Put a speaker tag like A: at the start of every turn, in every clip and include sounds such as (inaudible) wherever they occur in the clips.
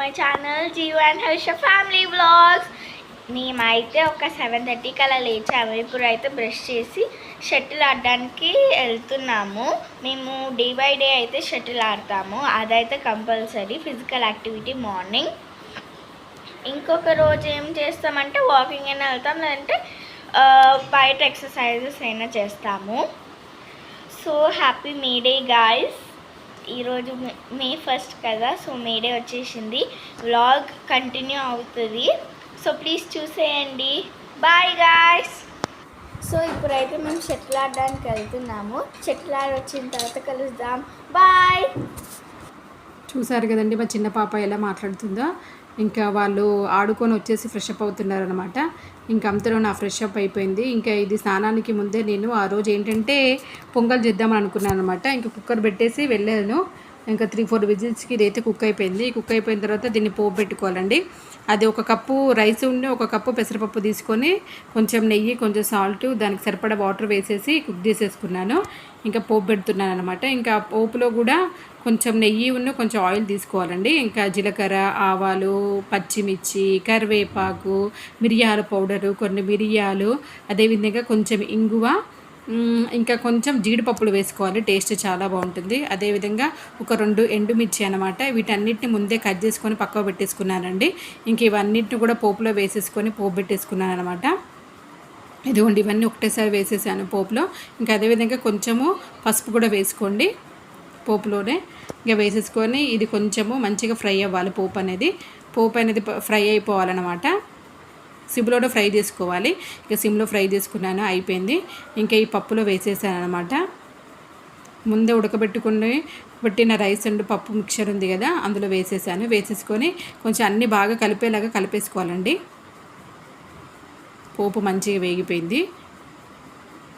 A: My channel Jeev and Harsha family vlogs మేమైతే ఒక seven థర్టీకి అలా లేచాము ఇప్పుడు అయితే బ్రష్ చేసి షటిల్ ఆడడానికి వెళ్తున్నాము. మేము డే బై డే అయితే షటిల్ ఆడతాము. అదైతే కంపల్సరీ ఫిజికల్ యాక్టివిటీ మార్నింగ్ ఇంకొక రోజు ఏం చేస్తామంటే వాకింగ్ అయినా వెళ్తాం లేదంటే బయట ఎక్సర్సైజెస్ అయినా చేస్తాము. So happy May Day guys ఈరోజు మే- మే ఫస్ట్ కదా సో మే డే వచ్చేసింది. వ్లాగ్ కంటిన్యూ అవుతుంది. సో ప్లీజ్ చూసేయండి. బాయ్ గాయస్ సో ఇప్పుడైతే మేము షటిల్ ఆడడానికి వెళ్తున్నాము. షటిల్ ఆడి వచ్చిన తర్వాత కలుద్దాం. బాయ్
B: చూసారు కదండి మా చిన్న పాప ఎలా మాట్లాడుతుందో. ఇంకా వాళ్ళు ఆడుకొని వచ్చేసి ఫ్రెష్ అప్ అవుతున్నారనమాట ఇంకా అంతలో నా ఫ్రెష్ అప్ అయిపోయింది. ఇంకా ఇది స్నానానికి ముందే నేను ఆ రోజు ఏంటంటే పొంగల్ చేద్దామని అనుకున్నాను అనమాట ఇంకా కుక్కర్ పెట్టేసి వెళ్ళాను. ఇంకా త్రీ ఫోర్ విజిల్స్కి ఇదైతే కుక్ అయిపోయింది. కుక్ అయిపోయిన తర్వాత దీన్ని పోపు పెట్టుకోవాలండి. అది ఒక కప్పు రైస్ ఉండి ఒక కప్పు పెసరపప్పు తీసుకొని కొంచెం నెయ్యి కొంచెం సాల్ట్ దానికి సరిపడా వాటర్ వేసేసి కుక్ చేసేసుకున్నాను. ఇంకా పోపు పెడుతున్నాను అనమాట ఇంకా పోపులో కూడా కొంచెం నెయ్యి ఉన్న కొంచెం ఆయిల్ తీసుకోవాలండి. ఇంకా జీలకర్ర ఆవాలు పచ్చిమిర్చి కరివేపాకు మిరియాల పౌడరు కొన్ని మిరియాలు అదేవిధంగా కొంచెం ఇంగువ ఇంకా కొంచెం జీడిపప్పులు వేసుకోవాలి. టేస్ట్ చాలా బాగుంటుంది. అదేవిధంగా ఒక రెండు ఎండుమిర్చి అనమాట వీటన్నిటిని ముందే కట్ చేసుకొని పక్కకు పెట్టేసుకున్నానండి. ఇంక ఇవన్నిటిని కూడా పోపులో వేసేసుకొని పోపు పెట్టేసుకున్నాను అనమాట ఇదిగోండి ఇవన్నీ ఒకటేసారి వేసేసాను పోపులో. ఇంకా అదేవిధంగా కొంచెము పసుపు కూడా వేసుకోండి. పోపులోనే ఇంకా వేసేసుకొని ఇది కొంచెము మంచిగా ఫ్రై అవ్వాలి పోపు అనేది. పోపు అనేది ప- ఫ్రై అయిపోవాలన్నమాట. సిమ్లోనే ఫ్రై చేసుకోవాలి. ఇక సిమ్లో ఫ్రై చేసుకున్నాను అయిపోయింది. ఇంకా ఈ పప్పులో వేసేసాను అనమాట ముందే ఉడకబెట్టుకుని పెట్టిన రైస్ అండ్ పప్పు మిక్చర్ ఉంది కదా అందులో వేసేసాను. వేసేసుకొని కొంచెం అన్నీ బాగా కలిపేలాగా కలిపేసుకోవాలండి. పోపు మంచిగా వేగిపోయింది.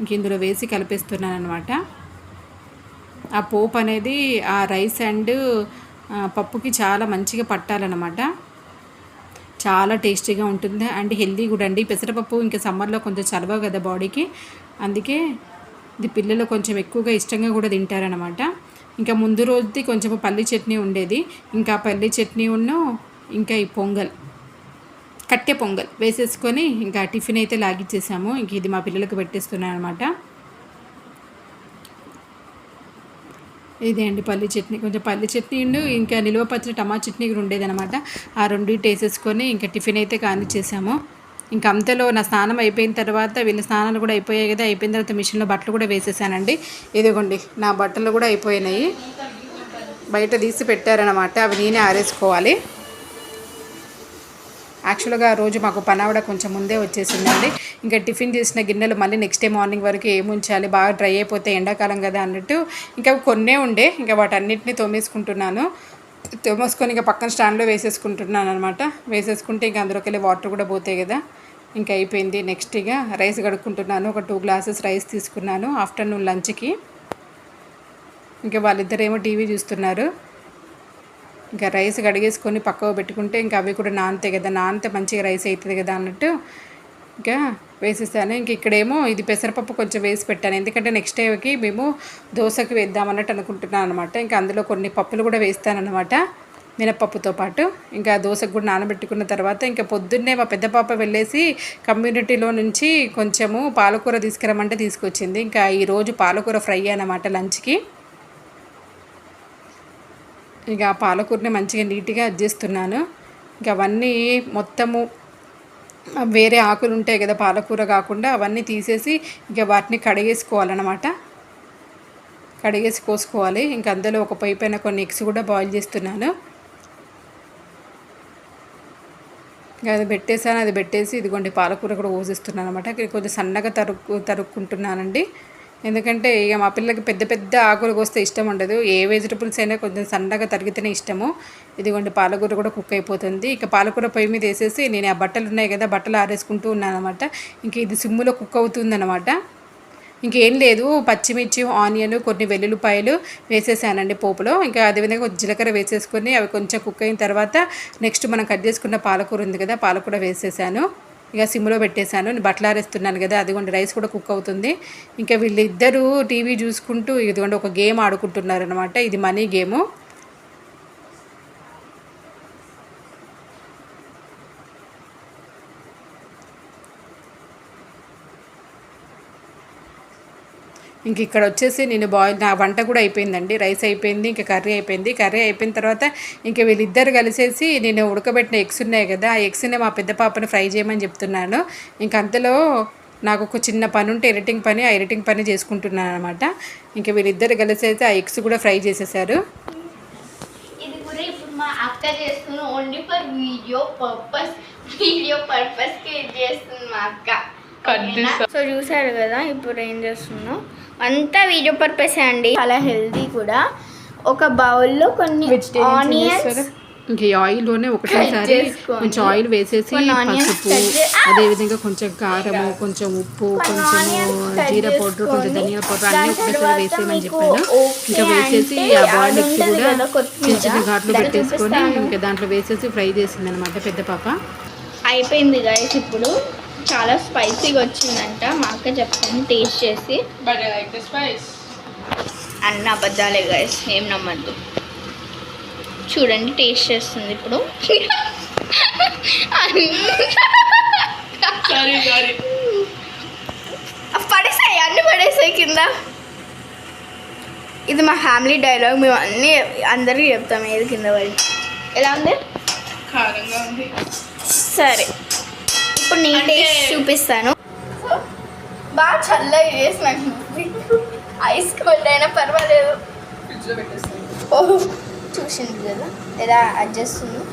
B: ఇంక ఇందులో వేసి కలిపేస్తున్నాను అనమాట ఆ పోపు అనేది ఆ రైస్ అండ్ పప్పుకి చాలా మంచిగా పట్టాలన్నమాట. చాలా టేస్టీగా ఉంటుంది. అండ్ హెల్దీ కూడా అండి. పెసరపప్పు ఇంకా సమ్మర్లో కొంచెం చలవ కదా బాడీకి. అందుకే ఇది పిల్లలు కొంచెం ఎక్కువగా ఇష్టంగా కూడా తింటారనమాట ఇంకా ముందు రోజుది కొంచెం పల్లి చట్నీ ఉండేది. ఇంకా పల్లి చట్నీ ఉన్న ఇంకా ఈ పొంగల్ కట్టె పొంగల్ వేసేసుకొని ఇంకా టిఫిన్ అయితే లాగిచ్చేసాము. ఇంక ఇది మా పిల్లలకు పెట్టేస్తున్నాను అనమాట ఇదే అండి పల్లి చట్నీ. కొంచెం పల్లి చట్నీ ఉండు ఇంకా నిల్వ పచ్చడి టమాటా చట్నీ కూడా ఉండేదన్నమాట. ఆ రెండు వేసేసుకొని ఇంకా టిఫిన్ అయితే కానిచ్చేసాము. ఇంకా అంతలో నా స్నానం అయిపోయిన తర్వాత వీళ్ళ స్నానాలు కూడా అయిపోయాయి కదా అయిపోయిన తర్వాత మిషన్లో బట్టలు కూడా వేసేసానండి. ఇదిగోండి నా బట్టలు కూడా అయిపోయినాయి. బయట తీసి పెట్టారనమాట అవి నేనే ఆరేసుకోవాలి. యాక్చువల్గా రోజు మాకు పనావిడ కొంచెం ముందే వచ్చేసిందండి. ఇంకా టిఫిన్ చేసిన గిన్నెలు మళ్ళీ నెక్స్ట్ డే మార్నింగ్ వరకు ఏం ఉంచాలి బాగా డ్రై అయిపోతే ఎండాకాలం కదా అన్నట్టు ఇంకా కొన్నే ఉండే ఇంకా వాటన్నిటిని తోమేసుకుంటున్నాను. తోమేసుకొని ఇంకా పక్కన స్టాండ్లో వేసేసుకుంటున్నాను అనమాట వేసేసుకుంటే ఇంకా అందులోకి వెళ్ళి వాటర్ కూడా పోతాయి కదా. ఇంకా అయిపోయింది నెక్స్ట్ ఇక రైస్ కడుక్కుంటున్నాను. ఒక టూ గ్లాసెస్ రైస్ తీసుకున్నాను ఆఫ్టర్నూన్ లంచ్కి. ఇంకా వాళ్ళిద్దరేమో టీవీ చూస్తున్నారు. ఇంకా రైస్ కడిగేసుకొని పక్కకు పెట్టుకుంటే ఇంకా అవి కూడా నానితే కదా నానితే మంచిగా రైస్ అవుతుంది కదా అన్నట్టు ఇంకా వేసేసాను ఇంక ఇక్కడేమో ఇది పెసరపప్పు కొంచెం వేసి పెట్టాను. ఎందుకంటే నెక్స్ట్ డేకి మేము దోశకి వేద్దాం అన్నట్టు అనుకుంటున్నాను అనమాట ఇంకా అందులో కొన్ని పప్పులు కూడా వేస్తానన్నమాట మినపప్పుతో పాటు. ఇంకా దోశకు కూడా నానబెట్టుకున్న తర్వాత ఇంకా పొద్దున్నే మా పెద్ద పాప వెళ్ళేసి కమ్యూనిటీలో నుంచి కొంచెము పాలకూర తీసుకురమంటే తీసుకొచ్చింది. ఇంకా ఈరోజు పాలకూర ఫ్రై అన్నమాట లంచ్కి. ఇక పాలకూరని మంచిగా నీట్గా అద్దేస్తున్నాను ఇక అవన్నీ మొత్తము వేరే ఆకులు ఉంటాయి కదా పాలకూర కాకుండా అవన్నీ తీసేసి ఇక వాటిని కడిగేసుకోవాలన్నమాట. కడిగేసి కోసుకోవాలి. ఇంకా అందులో ఒక పొయ్యి పైన కొన్ని ఎగ్స్ కూడా బాయిల్ చేస్తున్నాను. ఇంక అది పెట్టేసాను అది పెట్టేసి ఇదిగోండి పాలకూర కూడా కోసిస్తున్నాను అనమాట కొంచెం సన్నగా తరుక్కు తరుక్కుంటున్నానండి. ఎందుకంటే ఇక మా పిల్లలకి పెద్ద పెద్ద ఆకులు కోస్తే ఇష్టం ఉండదు. ఏ వెజిటబుల్స్ అయినా కొంచెం సన్నగా తరిగితేనే ఇష్టము. ఇదిగోండి పాలకూర కూడా కుక్ అయిపోతుంది. ఇక పాలకూర పొయ్యి మీద వేసేసి నేను ఆ బట్టలు ఉన్నాయి కదా బట్టలు ఆరేసుకుంటూ ఉన్నాను అనమాట ఇంక ఇది సిమ్ములో కుక్ అవుతుందన్నమాట. ఇంకేం లేదు. పచ్చిమిర్చి ఆనియన్ కొన్ని వెల్లుల్లిపాయలు వేసేసానండి పోపులో. ఇంకా అదేవిధంగా జీలకర్ర వేసేసుకొని అవి కొంచెం కుక్ అయిన తర్వాత నెక్స్ట్ మనం కట్ చేసుకున్న పాలకూర ఉంది కదా పాలకూర వేసేసాను. ఇక సిమ్లో పెట్టేశాను. నేను బట్టలు ఆరేస్తున్నాను కదా అదిగోండి రైస్ కూడా కుక్ అవుతుంది. ఇంకా వీళ్ళిద్దరూ టీవీ చూసుకుంటూ ఇదిగోండి ఒక గేమ్ ఆడుకుంటున్నారు అనమాట ఇది మనీ గేము. ఇంక ఇక్కడ వచ్చేసి నేను బాయిల్ నా వంట కూడా అయిపోయిందండి. రైస్ అయిపోయింది ఇంకా కర్రీ అయిపోయింది. కర్రీ అయిపోయిన తర్వాత ఇంకా వీళ్ళిద్దరు కలిసేసి నేను ఉడకబెట్టిన ఎగ్స్ ఉన్నాయి కదా ఆ ఎగ్స్ని మా పెద్ద పాపని ఫ్రై చేయమని చెప్తున్నాను. ఇంక అంతలో నాకు ఒక చిన్న పని ఉంటే ఎడిటింగ్ పని ఆ ఎడిటింగ్ పని చేసుకుంటున్నాను అనమాట ఇంకా వీళ్ళిద్దరు కలిసి అయితే ఆ ఎగ్స్ కూడా ఫ్రై చేసేసారు.
A: ఇది కూడా ఇప్పుడు మా అక్క only for video purpose video పర్పస్కి చేస్తుంది మా అక్క. సో చూసారు కదా ఇప్పుడు ఏం చేస్తున్నాం అంతా వీడియో పర్పస్ అండి చాలా హెల్దీ కూడా ఒక బౌల్లో కొన్ని ఆనియన్స్
B: ఇంక ఈ ఆయిల్లోనే ఒకటేసారి. కొంచెం ఆయిల్ వేసేసి పసుపు అదేవిధంగా కొంచెం కారము కొంచెం ఉప్పు
A: cut
B: జీరా పౌడర్ కొంచెం. ధనియాల పౌడర్ అన్నీ ఒకటేసారి వేసేయమని చెప్పాను ఇంకా వేసేసి ఆ బాయిల్ ఎగ్స్ కూడా. చిన్న చిన్న ఘాట్లు పెట్టేసుకొని. ఇంకా దాంట్లో వేసేసి ఫ్రై చేసింది అనమాట పెద్ద పాప
A: అయిపోయింది గైస్ ఇప్పుడు చాలా స్పైసీగా వచ్చిందంట. మా అక్క చెప్తాను టేస్ట్ చేసి.
C: Spice.
A: అన్న అబద్ధాలే గైస్ ఏం నమ్మద్దు. చూడండి టేస్ట్ చేస్తుంది ఇప్పుడు. పడేసాయి అన్ని పడేసాయి కింద. ఇది మా ఫ్యామిలీ డైలాగ్ మేము అన్ని అందరికీ చెప్తాం ఏది కింద పడి. ఎలా ఉంది?
C: కారంగా ఉంది.
A: సరే. ఇప్పుడు నీ
C: అంటే-
A: టేస్ట్ చూపిస్తాను. బాగా చల్లగా చేసినట్టు ఐస్ కోల్డ్ అయినా పర్వాలేదు. ఓహో చూసింది కదా? ఎలా అడ్జస్ట్ ఉంది.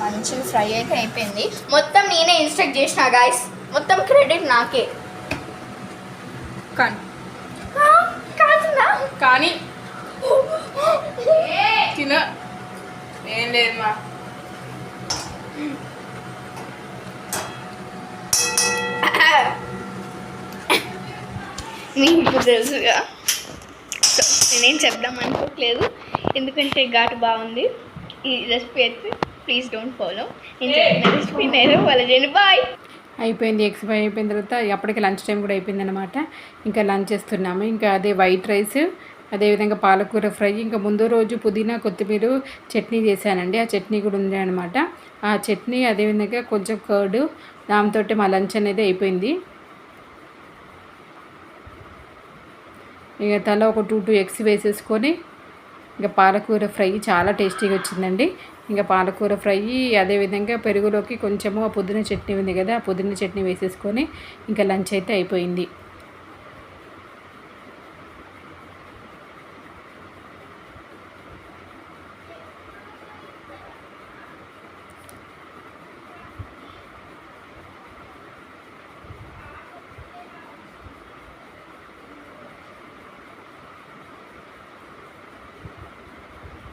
A: మంచిగా ఫ్రై అయితే అయిపోయింది. మొత్తం నేనే ఇన్స్ట్రక్ట్ చేసిన గాయస్ మొత్తం క్రెడిట్ నాకే.
C: కానీ. కానీ. తిన. ఏం లేదు మా.
A: మీకు తెలుసుగా సో నేనేం చెప్దాం అనుకోవట్లేదు ఎందుకంటే ఘాటు బాగుంది. ఈ రెసిపీ అయితే ప్లీజ్ డోంట్ ఫాలో నేను చెప్పిన రెసిపీ నేను ఫాలో చేయండి. బాయ్
B: అయిపోయింది ఎగ్స్ ఫ్రై అయిపోయిన తర్వాత అప్పటికి లంచ్ టైం కూడా అయిపోయింది అనమాట ఇంకా లంచ్ చేస్తున్నాము. ఇంకా అదే వైట్ రైస్ అదేవిధంగా పాలకూర ఫ్రై. ఇంకా ముందు రోజు పుదీనా కొత్తిమీర చట్నీ చేశానండి. ఆ చట్నీ కూడా ఉంది అనమాట ఆ చట్నీ అదేవిధంగా కొంచెం కర్డ్ దాంతో మా లంచ్ అనేది అయిపోయింది. ఇక తల ఒక టూ టూ ఎగ్స్ వేసేసుకొని ఇంకా పాలకూర ఫ్రై చాలా టేస్టీగా వచ్చిందండి. ఇంకా పాలకూర ఫ్రై అదేవిధంగా పెరుగులోకి కొంచెము ఆ పుదీనా చట్నీ ఉంది కదా ఆ పుదీనా చట్నీ వేసేసుకొని ఇంకా లంచ్ అయితే అయిపోయింది.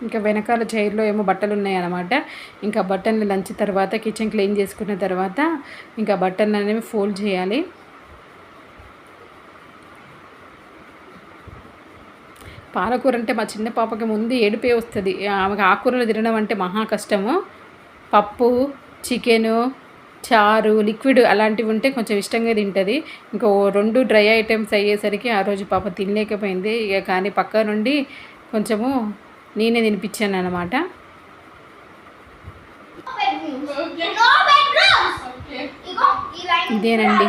B: ఇంకా వెనకాల చైర్లో ఏమో బట్టలు ఉన్నాయన్నమాట ఇంకా బట్టల్ని లంచ్ తర్వాత కిచెన్ క్లీన్ చేసుకున్న తర్వాత ఇంకా బట్టలు అనేవి ఫోల్డ్ చేయాలి. పాలకూర అంటే మా చిన్న పాపకి ముందు ఏడిపే వస్తుంది. ఆమెకు ఆకుకూరలు తినడం అంటే మహా కష్టము. పప్పు చికెను చారు లిక్విడ్ అలాంటివి ఉంటే కొంచెం ఇష్టంగా తింటుంది. ఇంకో రెండు డ్రై ఐటమ్స్ అయ్యేసరికి ఆ రోజు పాప తినలేకపోయింది. ఇక కానీ పక్క నుండి కొంచెము నేనే తినిపించాను అనమాట ఇదేనండి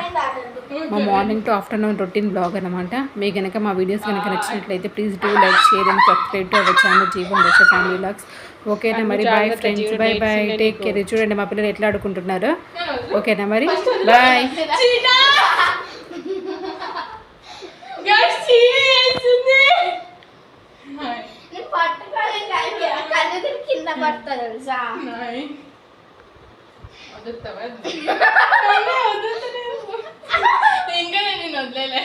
B: మా morning to afternoon routine blog అనమాట మీకు కనుక మా వీడియోస్ కనుక నచ్చినట్లయితే please do like share and subscribe to our channel Jeevan Dasha family blogs ఓకేనా మరి? Bye friends bye bye take care చూడండి మా పిల్లలు ఎట్లా ఆడుకుంటున్నారు. (laughs) ఓకేనా మరి? బాయ్ (laughs)
C: Guys,
A: పట్టుకోలేదు కళ్ళు తిరిగి కింద పడతా తెలుసా
C: నాయ్ వదులుతావా ఇంకా నేను వదిలేలే